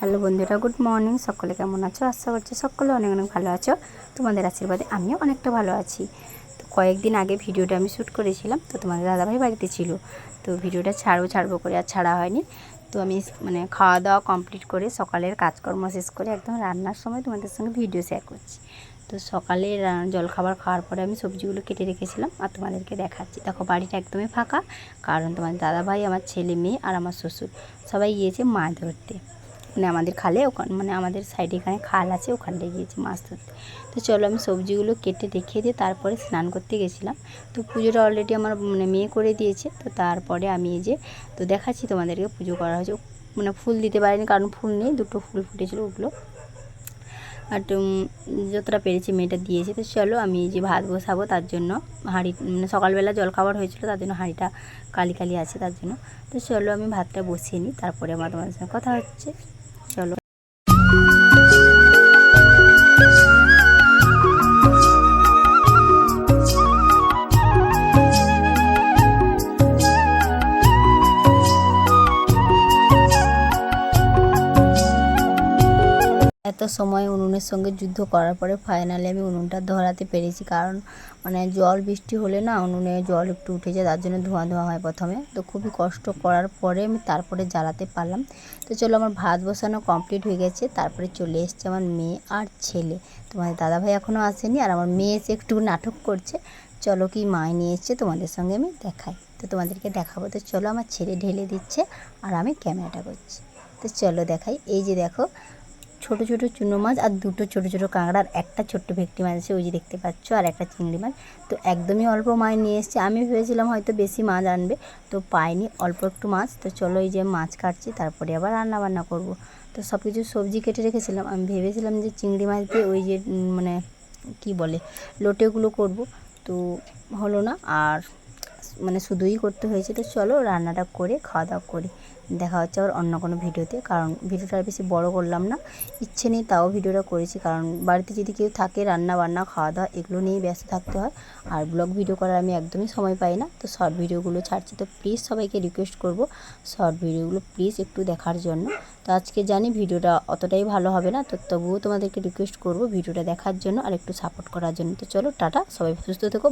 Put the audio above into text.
Hello বন্ধুরা, good morning. সকলে কেমন আছো? আশা করছি সকলে অনেক অনেক ভালো আছো। তোমাদের আশীর্বাদে আমিও অনেকটা ভালো আছি। তো কয়েকদিন আগে ভিডিওটা আমি শ্যুট করেছিলাম, তো তোমাদের দাদাভাই বাড়িতে ছিল। তো ভিডিওটা ছাড়বো ছাড়বো করে আর ছাড়া হয়নি। তো আমি মানে খাওয়া দাওয়া কমপ্লিট করে সকালের কাজকর্ম শেষ করে একদম রান্নার সময় তোমাদের সঙ্গে ভিডিও শেয়ার করছি। তো সকালে জলখাবার খাওয়ার পরে আমি সবজিগুলো কেটে রেখেছিলাম আর তোমাদেরকে দেখাচ্ছি। দেখো বাড়িটা একদমই ফাঁকা, কারণ তোমার দাদাভাই, আমার ছেলে মেয়ে আর আমার শ্বশুর সবাই গিয়েছে মাছ ধরতে। মানে আমাদের খালে ওখান মানে আমাদের সাইডে এখানে খাল আছে, ওখানটায় গিয়েছি মাছ ধরতে। তো চলো আমি সবজিগুলো কেটে দেখিয়ে দিয়ে তারপরে স্নান করতে গেছিলাম। তো পুজোটা অলরেডি আমার মানে মেয়ে করে দিয়েছে, তো তারপরে আমি এই যে, তো দেখাচ্ছি তোমাদেরকে পুজো করা হয়েছে। মানে ফুল দিতে পারিনি কারণ ফুল নেই, দুটো ফুল ফুটেছিল ওগুলো। আর যতটা পেরেছি মেয়েটা দিয়েছে। তো চলো আমি যে ভাত বসাবো, তার জন্য হাঁড়ি মানে সকালবেলা জলখাবার হয়েছিল, তার জন্য হাঁড়িটা কালি কালি আছে তার জন্য। তো চলো আমি ভাতটা বসিয়ে নিই, তারপরে আমার তোমাদের সঙ্গে কথা হচ্ছে। Hasta. এত সময় উনুনের সঙ্গে যুদ্ধ করার পরে ফাইনালি আমি উনুনটা ধরাতে পেরেছি। কারণ মানে জল বৃষ্টি হলে না উনুনে জল একটু উঠে যায়, তার জন্য ধোঁয়া ধোঁয়া হয় প্রথমে। তো খুবই কষ্ট করার পরে আমি তারপরে জ্বালাতে পারলাম। তো চলো আমার ভাত বসানো কমপ্লিট হয়ে গেছে, তারপরে চলে এসছে আমার মেয়ে আর ছেলে। তোমাদের দাদাভাই এখনও আসেনি আর আমার মেয়ে এসে একটু নাটক করছে। চলো কি মায় নিয়ে এসছে তোমাদের সঙ্গে আমি দেখাই। তো তোমাদেরকে দেখাবো। তো চলো আমার ছেলে ঢেলে দিচ্ছে আর আমি ক্যামেরাটা করছি। তো চলো দেখাই। এই যে দেখো ছোট ছোট চুনো মাছ আর দুটো ছোট ছোট কাঁকড়া আর একটা ছোট্ট ভেটকি মাছ আছে, ওই যে দেখতে পাচ্ছ, আর একটা চিংড়ি মাছ। তো একদমই অল্প মাছ নিয়ে এসেছে। আমি ভেবেছিলাম হয়তো বেশি মাছ আনবে, তো পাইনি অল্প একটু মাছ। তো চলো এই যে মাছ কাটছি, তারপরে আবার রান্না বান্না করব। তো সব কিছু সবজি কেটে রেখেছিলাম। আমি ভেবেছিলাম যে চিংড়ি মাছ দিয়ে ওই যে মানে কি বলে, লোটেগুলো করব। তো হলো না, আর মানে শুধুই করতে হয়েছে। তো চলো রান্নাটা করে খাওয়া দাওয়া করি। দেখা হচ্ছে আবার অন্য কোনো ভিডিওতে। কারণ ভিডিওটা আর বেশি বড় করলাম না। ইচ্ছে নেই তাও ভিডিওটা করেছি। কারণ বাড়িতে যদি কেউ থাকে, রান্না বান্না, খাওয়া দাওয়া, এগুলো নিয়েই ব্যস্ত থাকতে হয়। আর ব্লগ ভিডিও করার আমি একদমই সময় পাই না। তো শর্ট ভিডিওগুলো ছাড়ছি। তো প্লিজ সবাইকে রিকোয়েস্ট করব শর্ট ভিডিওগুলো প্লিজ একটু দেখার জন্য। তো আজকে জানি ভিডিওটা অতটাই ভালো হবে না। তো তবুও তোমাদেরকে রিকোয়েস্ট করব ভিডিওটা দেখার জন্য আর একটু সাপোর্ট করার জন্য। তো চলো, টাটা। সবাই সুস্থ থেকো।